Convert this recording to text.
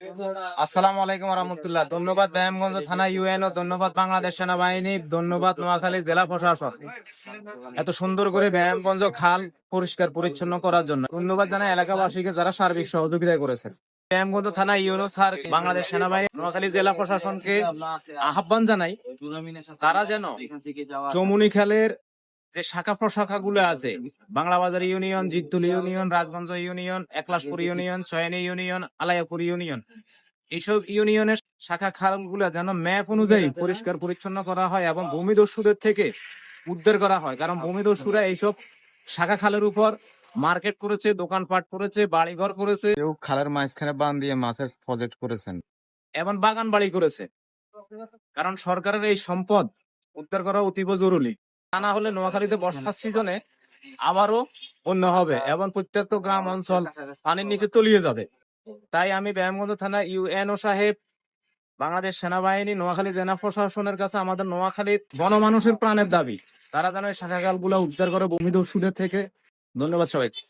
আসসালামু আলাইকুম রহমতুল্লাহ ধন্যবাদ ব্যায়ামগঞ্জ থানা ইউএনও ধন্যবাদ বাংলাদেশ সেনাবাহিনী ধন্যবাদ নোয়াখালী জেলা প্রশাসন এত সুন্দর করে ব্যায়ামগঞ্জ খাল পরিষ্কার পরিচ্ছন্ন করার জন্য ধন্যবাদ জানাই এলাকাবাসীকে যারা সার্বিক সহযোগিতা করেছেন। ব্যায়ামগঞ্জ থানা ইউএনও স্যার বাংলাদেশ সেনাবাহিনী নোয়াখালী জেলা প্রশাসনকে আহ্বান জানাই তারা যেন চমুনি খালের যে শাখা প্রশাখা গুলো আছে Bangla Bazar union Jiddul union Rajganj union Eklashpur union Choyoni union Alayapur union. এইসব ইউনিয়নের শাখা খালগুলো যেন ম্যাপ অনুযায়ী পরিষ্কার পরিচ্ছন্ন করা হয় এবং ভূমিদস্যুদের থেকে উদ্ধার করা হয়। কারণ ভূমিদস্যুরা এইসব শাখা খালের উপর মার্কেট করেছে দোকানপাট করেছে বাড়িঘর করেছে। কেউ খালের মাঝখানে বান দিয়ে মাছের প্রজেক্ট করেছেন। এবং বাগান বাড়ি করেছে। কারণ সরকারের এই সম্পদ উদ্ধার করা অতীব জরুরি। না হলে নোয়াখালীতে বর্ষার সিজনে আবারও অন্য হবে এবং প্রত্যেকটা গ্রাম অঞ্চল পানির নিচে তলিয়ে যাবে। তাই আমি ব্যায়ামগঞ্জ থানা ইউএনও সাহেব, বাংলাদেশ সেনাবাহিনী, নোয়াখালী জেলা প্রশাসনের কাছে আমাদের নোয়াখালীর গণমানুষের প্রাণের দাবি। তারা যেন এই শাখাগালগুলা উদ্ধার করে ভূমিদস্যুদের থেকে। ধন্যবাদ সবাইকে।